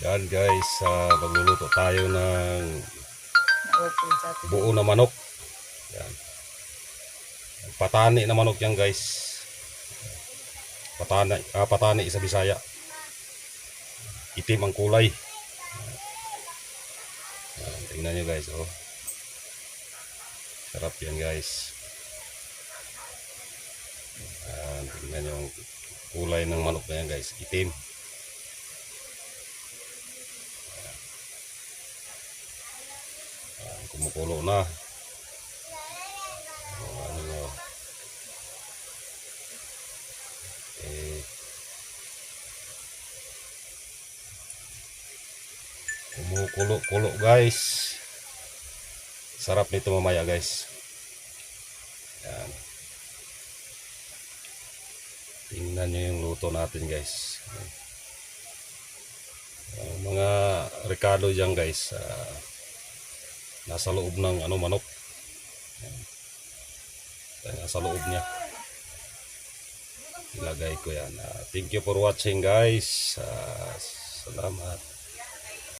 Yan guys, uh, magluluto tayo ng buo na manok. Yan. Patani na manok yan guys. Patani, ah, patani sa Bisaya. Itim ang kulay. Yan, tingnan nyo guys. Oh. Sarap yan guys. Yan, tingnan nyo ang kulay ng manok na yan guys. Itim. Yan, kumukulo na. Oh, ano na. Eh, kumukulo-kulo guys. Sarap nito mamaya guys. Yan. Tingnan nyo yung luto natin guys. Ang mga rekado dyan guys. ah, nasa loob ng ano manok. Yan, nasa loob niya. Ilagay ko yan. Ah, thank you for watching guys. Ah, salamat.